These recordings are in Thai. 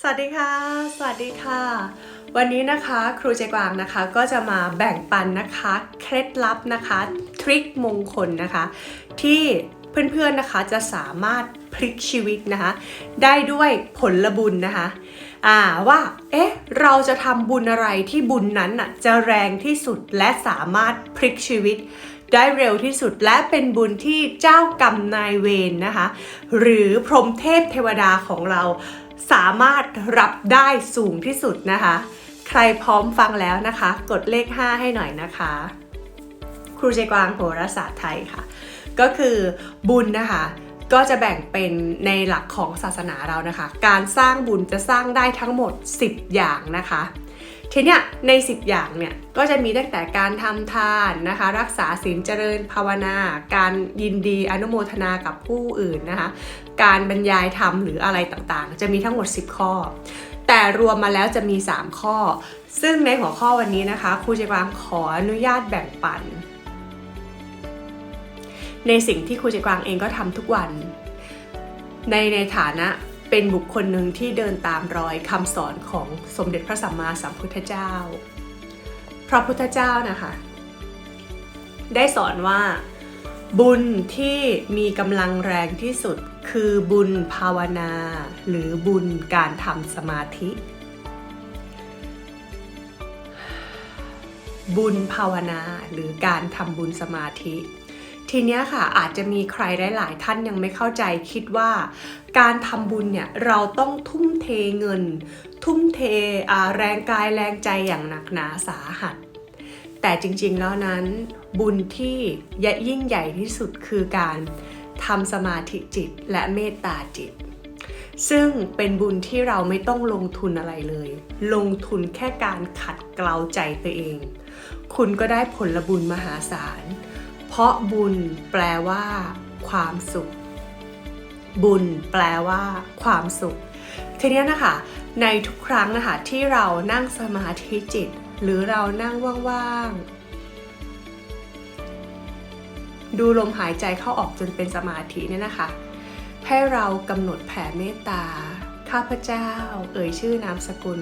สวัสดีค่ะ สวัสดีค่ะ วันนี้นะคะครูเจกวางนะคะก็จะมาแบ่งปันนะคะ เคล็ดลับนะคะ ทริคมงคลนะคะ ที่เพื่อนๆนะคะจะสามารถพลิกชีวิตนะคะ ได้ด้วยผลบุญนะคะอ่าว่า เอ๊ะ เราจะทำบุญอะไรที่บุญนั้นน่ะจะแรงที่สุดและสามารถพลิกชีวิตได้เร็วที่สุดและเป็นบุญที่เจ้ากรรมนายเวรนะคะ หรือพรหมเทพเทวดาของเรา สามารถรับได้สูงที่สุดนะคะ ใครพร้อมฟังแล้วนะคะ กดเลข 5 ให้หน่อยนะคะ ครูใจกวางโหราศาสตร์ไทยค่ะ ก็คือบุญนะคะก็จะแบ่งเป็นในหลักของศาสนาเรานะคะ การสร้างบุญจะสร้างได้ทั้งหมด 10 อย่างนะคะ ทีเนี้ยใน 10 อย่างเนี่ยก็จะมีตั้งแต่การทำทานนะคะ รักษาศีลเจริญภาวนา การยินดีอนุโมทนากับผู้อื่นนะคะ การบรรยายธรรมหรืออะไรต่างๆ จะมีทั้งหมด 10 ข้อ แต่รวมมาแล้วจะมี 3 ข้อ ซึ่งในหัวข้อวันนี้นะคะครูเจกวางขออนุญาตแบ่งปัน ในสิ่งที่ครูเจกวางเองก็ทำทุกวัน ในในฐานะ เป็นบุคคลหนึ่งที่เดินตามรอยคำสอนของสมเด็จพระสัมมาสัมพุทธเจ้า พระพุทธเจ้านะคะ ได้สอนว่าบุญที่มีกำลังแรงที่สุดคือบุญภาวนา หรือบุญการทำสมาธิ บุญภาวนาหรือการทำบุญสมาธิ ทีเนี้ยค่ะอาจจะมีใครหลาย ๆ ท่านยังไม่เข้าใจคิดว่า การทำบุญเนี่ยเราต้องทุ่มเทเงิน ทุ่มเทแรงกายแรงใจอย่างหนักหนาสาหัส แต่จริง ๆ แล้วนั้น บุญที่ยิ่งใหญ่ที่สุดคือการทำสมาธิจิตและเมตตาจิต ซึ่งเป็นบุญที่เราไม่ต้องลงทุนอะไรเลย ลงทุนแค่การขัดเกลาใจตัวเอง คุณก็ได้ผลบุญมหาศาล เพราะบุญแปลว่า ความสุข บุญแปลว่า ความสุข ทีนี้นะคะ ในทุกครั้งนะคะที่เรานั่งสมาธิจิต หรือเรานั่งว่างๆ ดูลมหายใจเข้าออกจนเป็นสมาธิเนี่ยนะคะ ให้เรากำหนดแผ่เมตตา ข้าพเจ้า เอ่ยชื่อนามสกุล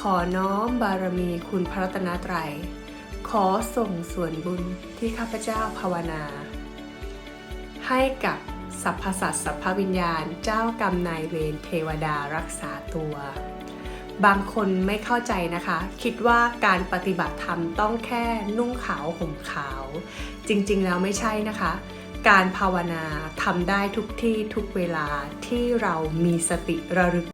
ขอน้อมบารมีคุณพระรัตนตรัย ขอส่งส่วนบุญที่ข้าพเจ้าภาวนา ให้กับสรรพสัตว์สรรพวิญญาณเจ้ากรรมนายเวรเทวดารักษาตัว บางคนไม่เข้าใจนะคะ คิดว่าการปฏิบัติธรรมต้องแค่นุ่งขาวห่มขาว จริงๆแล้วไม่ใช่นะคะ การภาวนาทำได้ทุกที่ทุกเวลาที่เรามีสติระลึก